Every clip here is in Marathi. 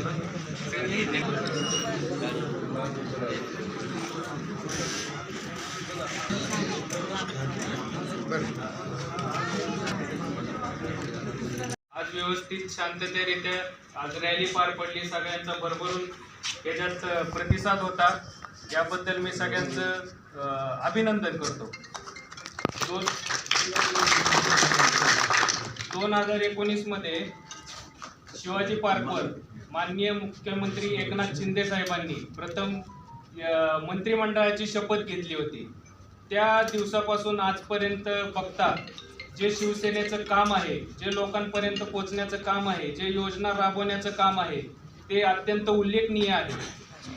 आज व्यवस्थित शांततेरित्या आज रॅली पार पडली. सगळ्यांचा भरभरून याच्यात प्रतिसाद होता. याबद्दल मी सगळ्यांचं अभिनंदन करतो. दोन दोन हजार एकोणीसमध्ये शिवाजी पार्कवर माननीय मुख्यमंत्री एकनाथ शिंदे साहेबांनी प्रथम मंत्रिमंडळाची शपथ घेतली होती. त्या दिवसापासून आजपर्यंत बघता जे शिवसेनेचं काम आहे जे लोकांपर्यंत पोचण्याचं काम आहे जे योजना राबवण्याचं काम आहे ते अत्यंत उल्लेखनीय आहे.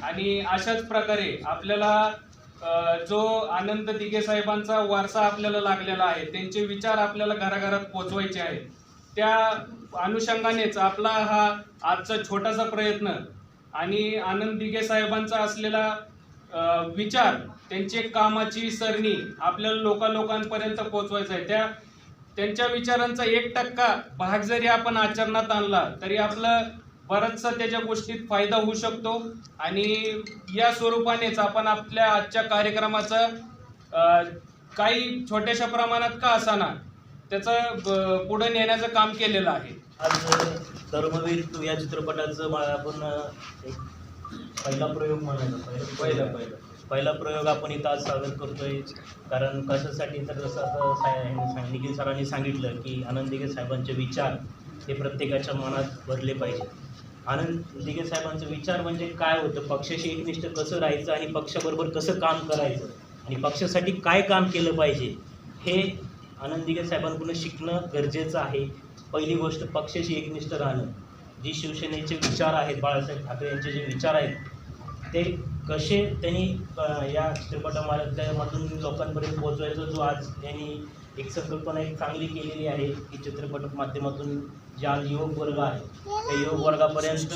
आणि अशाच प्रकारे आपल्याला जो आनंद दिघे साहेबांचा वारसा आपल्याला लागलेला आहे त्यांचे विचार आपल्याला घराघरात पोचवायचे आहेत. त्या अनुषंगानेच आपला हा आजचा छोटासा प्रयत्न आणि आनंद दिघे साहेबांचा असलेला विचार त्यांचे कामाची सरणी आपल्याला लोकांपर्यंत पोचवायचा आहे. त्या त्यांच्या विचारांचा एक टक्का भाग जरी आपण आचरणात आणला तरी आपलं बराचसा त्याच्या गोष्टीत फायदा होऊ शकतो. आणि या स्वरूपानेच आपण आपल्या आजच्या कार्यक्रमाचं काही छोट्याशा प्रमाणात का असाना त्याचं ब- पुढे नेण्याचं काम केलेलं आहे. आज धर्मवीर तू या चित्रपटाचं मला आपण एक पहिला प्रयोग म्हणायचा पहिला पहिला पहिला. पहिला प्रयोग आपण इथं आज सादर करतोय कारण कशासाठी तर जसं आता साय- ह्यांनी सांग- निखिल सरांनी सांगितलं की आनंद दिघे साहेबांचे विचार हे प्रत्येकाच्या मनात भरले पाहिजे. आनंद दिघे साहेबांचे विचार म्हणजे काय होतं? पक्षाशी एकनिष्ठ कसं राहायचं आणि पक्षाबरोबर कसं काम करायचं? आणि पक्षासाठी काय काम केलं पाहिजे? हे आनंद साहेबांकडून शिकणं गरजेचं आहे. पहिली गोष्ट पक्षाशी एकनिष्ठ राहणं. जी शिवसेनेचे विचार आहेत बाळासाहेब ठाकरे यांचे जे विचार आहेत ते कसे त्यांनी या चित्रपटामधून लोकांपर्यंत पोहोचवायचा? जो आज त्यांनी एक संकल्पना एक चांगली केलेली आहे की चित्रपट माध्यमातून जे आज युवक वर्ग आहे त्या युवक वर्गापर्यंत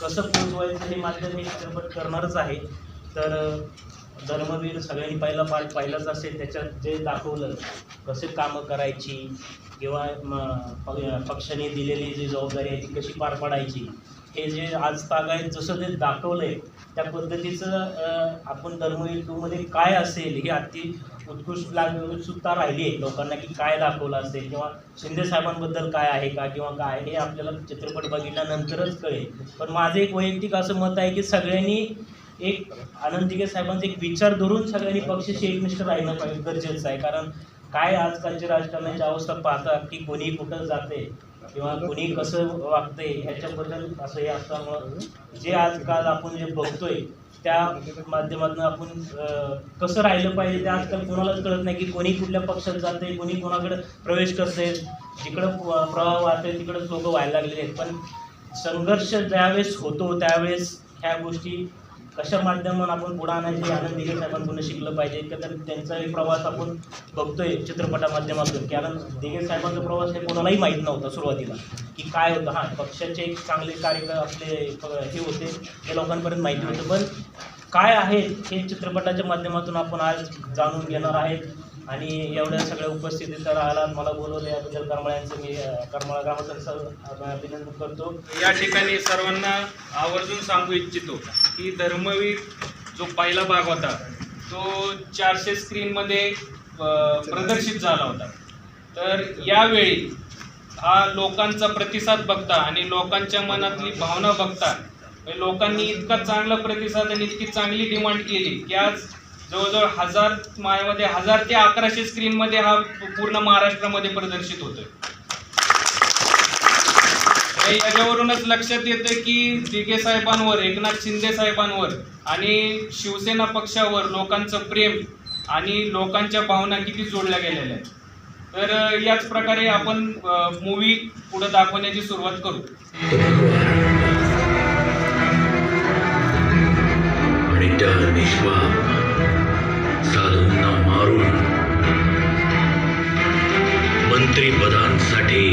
कसं पोहोचवायचं हे माध्यम हे चित्रपट करणारच आहे. तर धर्मवीर सगळ्यांनी पहिला पार्ट पाहिलाच असेल त्याच्यात जे दाखवलं कसे कामं करायची किंवा म, प- पक्षाने दिलेली जी जबाबदारी आहे ती कशी पार पाडायची हे जे आज तागायत जसं ते दाखवलं आहे त्या पद्धतीचं आपण धर्मवीर टूमध्ये काय असेल हे अति उत्कृष्ट लागसुद्धा राहिली आहे लोकांना की काय दाखवलं असेल किंवा शिंदे साहेबांबद्दल काय आहे का किंवा काय हे आपल्याला चित्रपट बघितल्यानंतरच कळेल. पण माझं एक वैयक्तिक असं मत आहे की सगळ्यांनी एक आनंदिके साहेबांचा एक विचार धरून सगळ्यांनी पक्षाशी एकनिष्ठ राहिलं पाहिजे गरजेचं आहे. कारण काय आजकालची राजकारणाची अवस्था पाहता की कोणी कुठं जाते किंवा कोणी कसं वागते ह्याच्याबद्दल असं हे असल्यामुळं जे आजकाल आपण जे बघतोय त्या माध्यमातून आपण कसं राहिलं पाहिजे ते आजकाल कोणालाच कळत नाही की कोणी कुठल्या पक्षात जाते कोणी कोणाकडे प्रवेश करते जिकडं प- प्रवाह वाहते तिकडंच लोक व्हायला लागलेले आहेत. पण संघर्ष ज्यावेळेस होतो त्यावेळेस ह्या गोष्टी कशा माध्यमातून आपण पुढे आणायचे आनंद दिघे साहेबांकडून शिकलं पाहिजे. का तर त्यांचाही प्रवास आपण बघतोय चित्रपटा माध्यमातून कारण दिघे साहेबांचा प्रवास हे कोणालाही माहीत नव्हता सुरुवातीला. की काय होतं? हां पक्षाचे एक चांगले कार्य आपले हे होते हे लोकांपर्यंत माहिती होतं. पण काय आहे हे चित्रपटाच्या माध्यमातून आपण आज जाणून घेणार आहेत? आणि एवढ्या सगळ्या उपस्थितीत राहिला मला बोलवलं याबद्दल करमळ्यांचं मी करमळा ग्रामस्थांचं अभिनंदन करतो. या ठिकाणी सर्वांना आवर्जून सांगू इच्छितो की धर्मवीर जो पहिला भाग होता तो चारशे स्क्रीनमध्ये प्रदर्शित झाला होता. तर यावेळी हा लोकांचा प्रतिसाद बघता आणि लोकांच्या मनातली भावना बघता म्हणजे लोकांनी इतका चांगला प्रतिसाद आणि इतकी चांगली डिमांड केली की आज जवळजवळ हजार मायामध्ये हजार ते अकराशे स्क्रीनमध्ये हा पूर्ण महाराष्ट्रामध्ये प्रदर्शित होतोय. याच्यावरूनच लक्षात येतं की दिगे साहेबांवर एकनाथ शिंदे साहेबांवर आणि शिवसेना पक्षावर लोकांचं प्रेम आणि लोकांच्या भावना किती जोडल्या गेलेल्या आहेत. तर याच प्रकारे आपण मूवी पुढे दाखवण्याची सुरुवात करू. आणि मंत्रिपदांसाठी